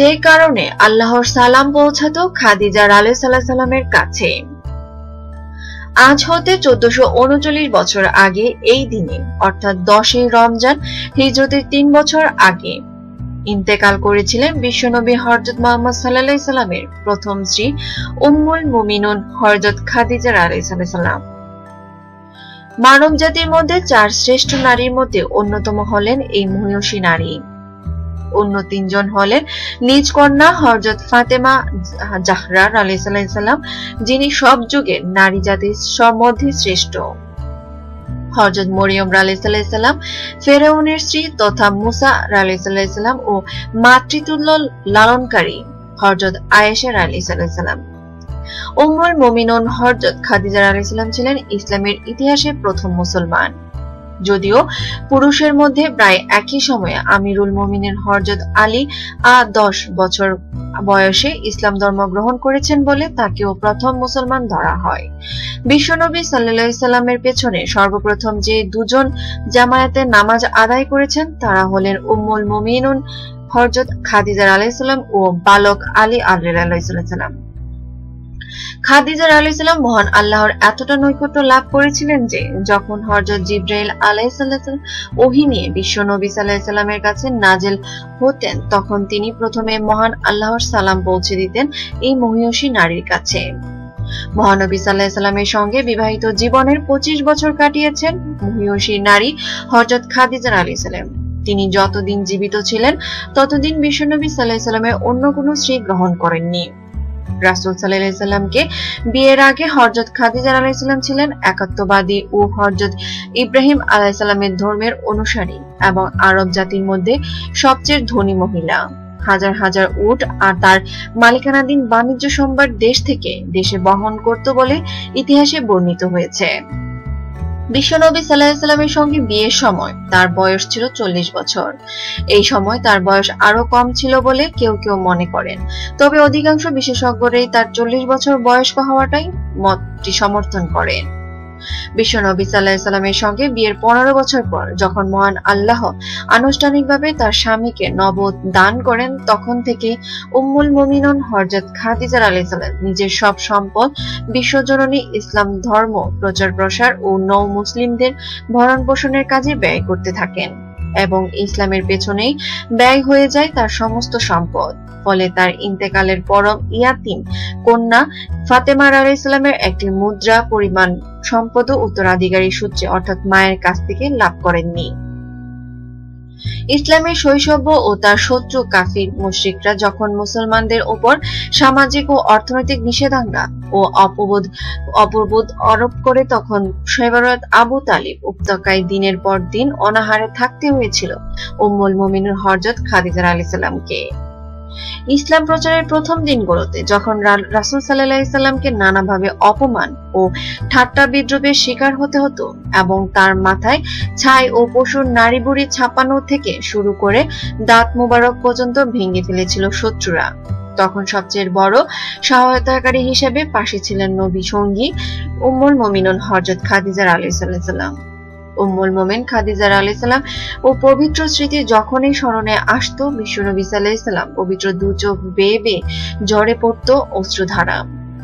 যে কারণে আল্লাহর সালাম পৌঁছাতো খাদিজা আলাই সাল্লামের কাছে। আজ হতে চোদ্দশো উনচল্লিশ বছর আগে এই দিনে, অর্থাৎ দশই রমজান, হিজরতের তিন বছর আগে, ইন্তেকাল করেছিলেন বিশ্বনবী হরজত মোহাম্মদ সাল্লাহ সাল্লামের প্রথম স্ত্রী উম্মুল মুমিনুন হরজত খাদিজা আলাই সাল্লাম মানব জাতির মধ্যে চার শ্রেষ্ঠ নারীর মধ্যে অন্যতম হলেন এই মহিষী নারী। অন্য তিনজন হলেন নিজ কন্যা হরজত ফাতেমা জাহরার আলাইসাল্লাম যিনি সব যুগে নারী জাতির মধ্যে শ্রেষ্ঠ। হরজত মরিয়ম আলাইসাল্লাম ফেরাউনের স্ত্রী তথা মুসা আলাইসাল্লাম ও মাতৃতুল্য লালনকারী হরজত আয়েশার আলাইসাল্লাম উম্মুল মমিনুন হরজত খাদিজা আলাইসাল্লাম ছিলেন ইসলামের ইতিহাসে প্রথম মুসলমান। যদিও পুরুষের মধ্যে প্রায় একই সময়ে আমিরুল মমিনের হরজত আলী আ দশ বছর বয়সে ইসলাম ধর্ম গ্রহণ করেছেন বলে তাকেও প্রথম মুসলমান ধরা হয়। বিশ্বনবী সাল্লামের পেছনে সর্বপ্রথম যে দুজন জামায়াতে নামাজ আদায় করেছেন তারা হলেন উম্মুল মমিনুন, হরজত খাদিজার আলাইসাল্লাম ও বালক আলী আল্লাহ আলাইসাল্লাম খাদিজার আলাইসাল্লাম মহান আল্লাহর এতটা নৈকট্য লাভ করেছিলেন যে যখন হরজত জিব্রাইল আলাইসাল্লাম ওহি নিয়ে বিশ্ব নবী সাল্লাহিসাল্লামের কাছে নাজেল হতেন, তখন তিনি প্রথমে মহান আল্লাহর সালাম পৌঁছে দিতেন এই মহিষী নারীর কাছে। মহানবী সাল্লাহিসাল্লামের সঙ্গে বিবাহিত জীবনের পঁচিশ বছর কাটিয়েছেন মহিয়সী নারী হরজত খাদিজার আলাইসাল্লাম তিনি যতদিন জীবিত ছিলেন, ততদিন বিশ্বনবী সাল্লাহিসাল্লামের অন্য কোনো স্ত্রী গ্রহণ করেননি। রাসুল সাল্লাহিসাল্লামকে বিয়ের আগে হরজত খাদিজার আলাইসাল্লাম ছিলেন একাত্মবাদী ও হরজত ইব্রাহিম আলাইসাল্লামের ধর্মের অনুসারী এবং আরব জাতির মধ্যে সবচেয়ে ধনী মহিলা। হাজার হাজার উট আর তার মালিকানাধীন বাণিজ্য সম্ভার দেশ থেকে দেশে বহন করত বলে ইতিহাসে বর্ণিত হয়েছে। বিশ্বনবী সাল্লাহামের সঙ্গে বিয়ের সময়। তার বয়স ছিল চল্লিশ বছর। এই সময় তার বয়স আরও কম ছিল বলে কেউ কেউ মনে করেন। তবে অধিকাংশ বিশেষজ্ঞরাই তার চল্লিশ বছর বয়স্ক হওয়াটাই মতটি সমর্থন করেন। বিশ্বনবী সাল্লামের সঙ্গে বিয়ের পনেরো বছর পর যখন মহান আল্লাহ আনুষ্ঠানিকভাবে তার স্বামীকে নব দান করেন, তখন থেকে উম্মুল মমিনন হরজত খাদিজার আলাইসাল্লাম নিজের সব সম্পদ, বিশ্বজননী ইসলাম ধর্ম প্রচার প্রসার ও নৌ মুসলিমদের ভরণ পোষণের কাজে ব্যয় করতে থাকেন। এবং ইসলামের পেছনেই ব্যয় হয়ে যায় তার সমস্ত সম্পদ। ফলে তার ইন্তেকালের পরম ইয়াতিম কন্যা ফাতেমার আলাহ ইসলামের একটি মুদ্রা পরিমাণ সম্পদ উত্তরাধিকারী সূত্রে অর্থাৎ মায়ের কাছ থেকে লাভ করেননি। ইসলামের শৈশব ও তার শত্রু কাফির মুশ্রিকরা যখন মুসলমানদের ওপর সামাজিক ও অর্থনৈতিক নিষেধাজ্ঞা ও অপবোধ অপবোধ আরোপ করে, তখন সৈবরত আবু তালিব উপত্যকায় দিনের পর দিন অনাহারে থাকতে হয়েছিল। উম্মুল মমিনুর হরজত খাদিজার আলী সাল্লামকে ইসলাম প্রচারের প্রথম দিনগুলোতে যখন রাসুল সাল্লাহ সাল্লামকে নানাভাবে অপমান ও ঠাট্টা বিদ্রোহের শিকার হতে হতো এবং তার মাথায় ছাই ও পশুর নারী বুড়ি ছাপানো থেকে শুরু করে দাঁত মুবারক পর্যন্ত ভেঙে ফেলেছিল শত্রুরা। তখন সবচেয়ে বড় সহায়তাকারী হিসেবে পাশে ছিলেন নবী সঙ্গী উম্মুল মমিনুল হরজত খাদিজার আলী সাল্লাহ উম্মুল মোমেন খাদিজার আলাইসাল্লাম ও পবিত্র স্মৃতি যখনই স্মরণে আসতো বিশ্বনবী সাল্লাহিসাল্লাম পবিত্র দু চোখ বেয়ে বেয়ে জ্বরে পড়ত অশ্রুধারা।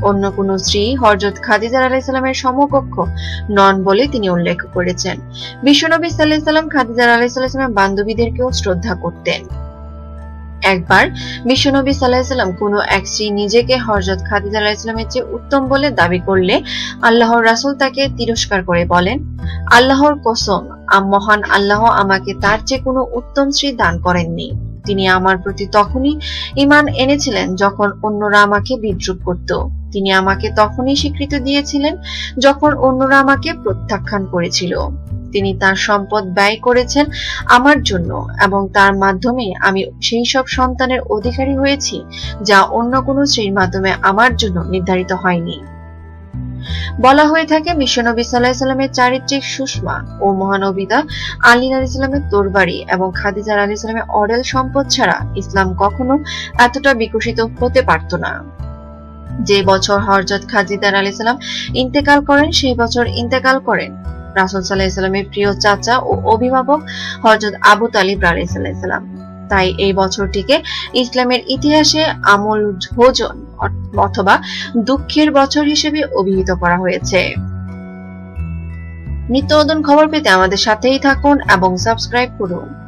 অন্য কোন স্ত্রী হরজত খাদিজার আলাইসাল্লামের সমকক্ষ নন বলে তিনি উল্লেখ করেছেন। বিশ্বনবী সাল্লাহিসাল্লাম খাদিজার আলাইসাল্লামের বান্ধবীদেরকেও শ্রদ্ধা করতেন। একবার বিশ্বনবী সাল্লাহিসাল্লাম কোন এক স্ত্রী নিজেকে হরজত খাদিজা আলাহিসাল্লামের চেয়ে উত্তম বলে দাবি করলে আল্লাহর রাসুল তাকে তিরস্কার করে বলেন, আল্লাহর কসম মহান আল্লাহ আমাকে তার চেয়ে কোনো উত্তম স্ত্রী দান করেননি। তিনি আমার প্রতি তখনই ইমান এনেছিলেন যখন অন্যরা আমাকে বিদ্রুপ করত। তিনি আমাকে তখনই স্বীকৃতি দিয়েছিলেন যখন অন্যরা আমাকে প্রত্যাখ্যান করেছিল। তিনি তার সম্পদ ব্যয় করেছেন আমার জন্য এবং তার মাধ্যমে আমি সেই সব সন্তানের অধিকারী হয়েছি যা অন্য কোনো স্ত্রীর মাধ্যমে আমার জন্য নির্ধারিত হয়নি। বলা হয়ে থাকে বিশ্বনবী সাল্লাহিসাল্লামের চারিত্রিক সুষমা ও মহানবিদা আলী আলী ইসলামের তোরবাড়ি এবং খাদিজার আলী ইসলামের অডেল সম্পদ ছাড়া ইসলাম কখনো এতটা বিকশিত হতে পারত না। যে বছর হরজত খাজিদার আলী সাল্লাম ইন্তেকাল করেন, সেই বছর ইন্তেকাল করেন রাসুল সাল্লাহ ইসলামের প্রিয় চাচা ও অভিভাবক হরজত আবু তালিব আলাইসাল্লাম তাই এই বছরটিকে ইসলামের ইতিহাসে আমল ভোজন অথবা দুঃখের বছর হিসেবে অভিহিত করা হয়েছে। নিত্য নতুন খবর পেতে আমাদের সাথেই থাকুন এবং সাবস্ক্রাইব করুন।